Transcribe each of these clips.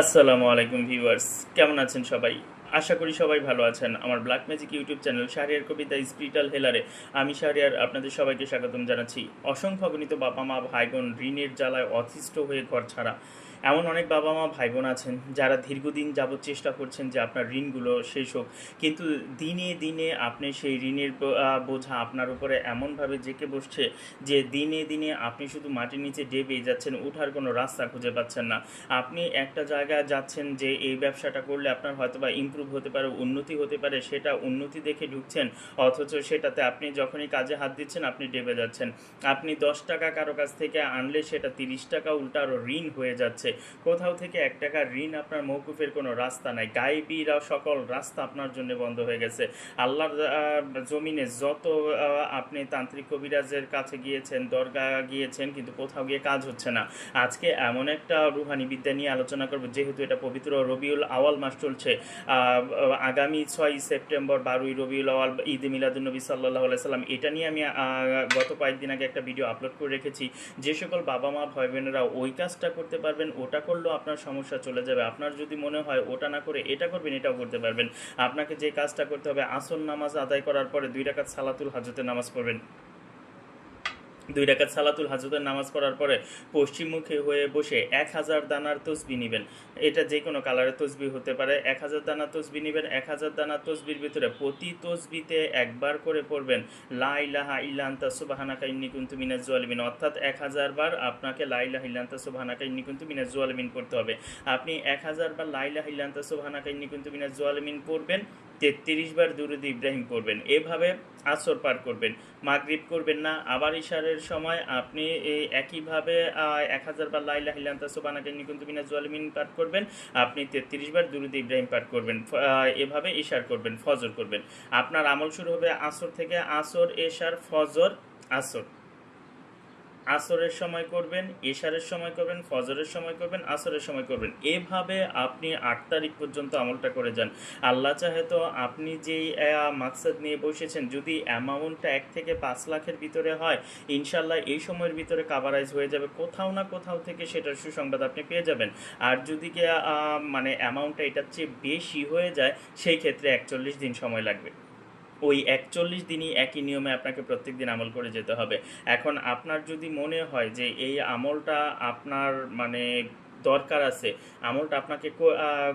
আসসালামু আলাইকুম ভিউয়ার্স, কেমন আছেন সবাই? আশা করি সবাই ভালো আছেন। আমার black magic YouTube channel Shahriar Kabita spiritual হেলারে আমি শাহরিয়ার আপনাদের সবাইকে স্বাগতম জানাচ্ছি। অসংখ্য গণিত বাবা মা ভাই বোন ঋণের জ্বালায় অতিষ্ঠ হয়ে ঘর ছাড়া। এমন অনেক বাবা মা ভাই বোন আছেন যারা দীর্ঘদিন যাবৎ চেষ্টা করছেন যে আপনার ঋণগুলো শেষ হোক। কিন্তু দিনে দিনে আপনি সেই ঋণের বোঝা আপনার উপরে এমনভাবে জেঁকে বসছে যে দিনে দিনে আপনি শুধু মাটির নিচে ডেবেই যাচ্ছেন ওঠার কোনো রাস্তা খুঁজে পাচ্ছেন না। আপনি একটা জায়গায় যাচ্ছেন যে এই ব্যবসাটা করলে আপনার হয়তো বা ইম্প্রুভ হতে পারে, উন্নতি হতে পারে, সেটা উন্নতি দেখে ঢুকছেন, অথচ সেটাতে আপনি যখনই কাজে হাত দিচ্ছেন, আপনি ডেবে যাচ্ছেন। আপনি দশ টাকা কারও কাছ থেকে আনলে সেটা তিরিশ টাকা উল্টা আরও ঋণ হয়ে যাচ্ছে। কোথাও থেকে এক টাকা ঋণ আপনার মৌকুফের কোনো রাস্তা নাই। গাইবিরা সকল রাস্তা আপনার জন্য বন্ধ হয়ে গেছে। আল্লাহর জমিনে যত আপনি তান্ত্রিক কবিরাজের কাছে গিয়েছেন দরগা গিয়েছেন, কিন্তু কোথাও গিয়ে কাজ হচ্ছে না। আজকে এমন একটা রুহানি বিদ্যা নিয়ে আলোচনা করব, যেহেতু এটা পবিত্র রবিউল আওয়াল মাস চলছে। আগামী ছয় সেপ্টেম্বর বারোই রবিউল আওয়াল, ঈদ মিলাদুলনবী সাল্লাহ সাল্লাম। এটা নিয়ে আমি গত কয়েকদিন আগে একটা ভিডিও আপলোড করে রেখেছি। যে সকল বাবা মা ভাই বোনেরা ওই কাজটা করতে পারবেন ওটা করলেও আপনার সমস্যা চলে যাবে। আপনার যদি মনে হয় ওটা না করে এটা করবেন, এটাও করতে পারবেন। আপনাকে যে কাজটা করতে হবে আসল নামাজ আদায় করার পরে দুই রাকাত সালাতুল হাজতের নামাজ পড়বেন। দুই রাকাত সালাতুল হাজতের নামাজ পড়ার পরে পশ্চিমমুখী হয়ে বসে এক হাজার দানার তসবি নেবেন। এটা যে কোনো কালারের তসবি হতে পারে। এক হাজার দানা তসবি নেবেন। এক হাজার দানা তসবির ভিতরে প্রতি তসবিতে একবার করে পড়বেন। লা ইলাহা ইল্লা আনতা সুবহানাকা ইন্নী কুনতু মিনাজ জালিমিন অর্থাৎ এক হাজার বার আপনাকে লা ইলাহা ইল্লা আনতা সুবহানাকা ইন্নী কুনতু মিনাজ জালিমিন পড়তে হবে। আপনি এক হাজার বার লা ইলাহা ইল্লা আনতা সুবহানাকা ইন্নী কুনতু মিনাজ জালিমিন পড়বেন। তেত্রিশ বার দুরুদ ইব্রাহিম পড়বেন। এভাবে আসর পার করবেন। মাগরিব করবেন না। আবার ইশারের সময় আপনি এই একইভাবে এক হাজার বার লাইলা হিলান্তা সোবানাকে নিকুন্তু মিনা জলমিন পাঠ করবেন। আপনি তেত্রিশ বার দুরুদ ইব্রাহিম পাঠ করবেন। এভাবে ইশার করবেন, ফজর করবেন। আপনার আমল শুরু হবে আসর থেকে আসর, এশার ফজর, আসর। আসরের সময় করবেন, এশারের সময় করবেন, ফজরের সময় করবেন, আসরের সময় করবেন। এভাবে আপনি আট তারিখ পর্যন্ত আমলটা করে যান। আল্লাহ চাহে তো আপনি যেই মাকসাদ নিয়ে বসেছেন, যদি অ্যামাউন্টটা এক থেকে পাঁচ লাখের ভিতরে হয় ইনশাল্লাহ এই সময়ের ভিতরে কাভারাইজ হয়ে যাবে। কোথাও না কোথাও থেকে সেটার সুসংবাদ আপনি পেয়ে যাবেন। আর যদি মানে অ্যামাউন্টটা এটার চেয়ে বেশি হয়ে যায়, সেই ক্ষেত্রে একচল্লিশ দিন সময় লাগবে। ওই একচল্লিশ দিনই একই নিয়মে আপনাকে প্রত্যেক দিন আমল করে যেতে হবে। এখন আপনার যদি মনে হয় যে এই আমলটা আপনার মানে দরকার আছে। আমলটা আপনাকে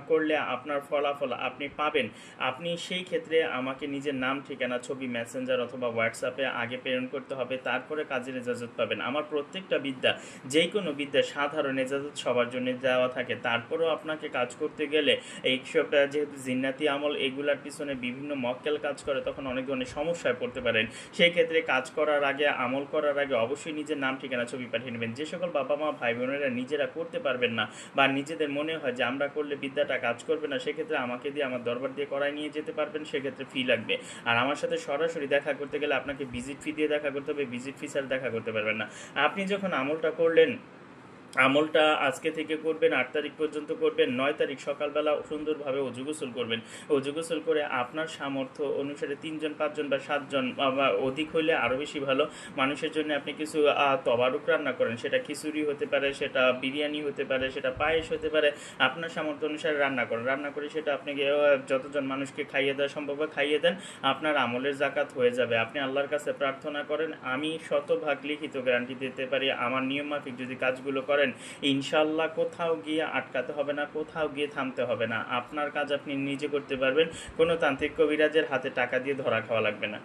করলে আপনার ফলাফল আপনি পাবেন। আপনি সেই ক্ষেত্রে আমাকে নিজের নাম, ঠিকানা, ছবি মেসেঞ্জার অথবা হোয়াটসঅ্যাপে আগে প্রেরণ করতে হবে, তারপরে কাজের এজাজত পাবেন। আমার প্রত্যেকটা বিদ্যা যে কোনো বিদ্যা সাধারণ এজাজত সবার জন্য দেওয়া থাকে। তারপরেও আপনাকে কাজ করতে গেলে এইসবটা যেহেতু জিন্নাতি আমল, এগুলার পিছনে বিভিন্ন মক্কেল কাজ করে, তখন অনেক ধরনের সমস্যায় পড়তে পারেন। সেই ক্ষেত্রে কাজ করার আগে, আমল করার আগে অবশ্যই নিজের নাম, ঠিকানা, ছবি পাঠিয়ে নেবেন। যে সকল বাবা মা ভাই বোনেরা নিজেরা করতে পারবেন না বা নিজেদের মনে হয় যে আমরা করলে বিদ্যাটা কাজ করবে না, সেক্ষেত্রে আমাকে দিয়ে আমার দরবার দিয়ে করাই নিয়ে যেতে পারবেন, সেক্ষেত্রে ফি লাগবে। আর আমার সাথে সরাসরি দেখা করতে গেলে আপনাকে ভিজিট ফি দিয়ে দেখা করতে হবে ভিজিট ফি ছাড়া দেখা করতে পারবেন না। আপনি যখন আমলটা করলেন আমলটা আজকে থেকে করবেন, আট তারিখ পর্যন্ত করবেন, নয় তারিখ সকালবেলা সুন্দরভাবে অজু গোসল করবেন। অজু গোসল করে আপনার সামর্থ্য অনুসারে তিনজন, পাঁচজন বা সাতজন বা- অধিক হইলে আরও বেশি ভালো। মানুষের জন্য আপনি কিছু তবারুক রান্না করেন। সেটা খিচুড়ি হতে পারে, সেটা বিরিয়ানি হতে পারে, সেটা পায়েস হতে পারে। আপনার সামর্থ্য অনুসারে রান্না করেন। রান্না করে সেটা আপনি যতজন মানুষকে খাইয়ে দেওয়া সম্ভব খাইয়ে দেন। আপনার আমলের জাকাত হয়ে যাবে। আপনি আল্লাহর কাছে প্রার্থনা করেন, আমি শতভাগ লিখিত গ্যারান্টি দিতে পারি। আমার নিয়ম মাফিক যদি কাজগুলো করেন ইনশাল্লাহ কোথাও গিয়ে আটকাতে হবে না, কোথাও গিয়ে থামতে হবে না। আপনার কাজ আপনি নিজে করতে পারবেন, কোনো তান্ত্রিক কবিরাজের হাতে টাকা দিয়ে ধরা খাওয়া লাগবে না।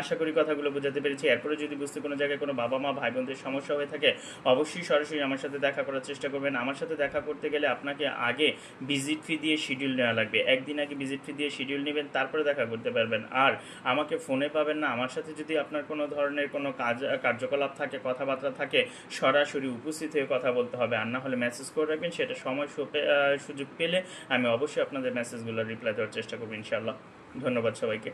আশা করি কথাগুলো বোঝাতে পেরেছি। এরপরে যদি বুঝতে কোনো জায়গায় কোনো বাবা মা ভাই বোনদের সমস্যা হয়ে থাকে, অবশ্যই সরাসরি আমার সাথে দেখা করার চেষ্টা করবেন। আমার সাথে দেখা করতে গেলে আপনাকে আগে ভিজিট ফি দিয়ে শিডিউল নেওয়া লাগবে। একদিন আগে ভিজিট ফি দিয়ে শিডিউল নেবেন, তারপরে দেখা করতে পারবেন। আর আমাকে ফোনে পাবেন না। আমার সাথে যদি আপনার কোনো ধরনের কোনো কাজ, কার্যকলাপ থাকে, কথাবার্তা থাকে, সরাসরি উপস্থিত হয়ে কথা বলতে হবে। আর না হলে মেসেজ করে রাখবেন, সেটা সময় সুযোগ পেলে আমি অবশ্যই আপনাদের মেসেজগুলো রিপ্লাই দেওয়ার চেষ্টা করব ইনশাআল্লাহ। ধন্যবাদ সবাইকে।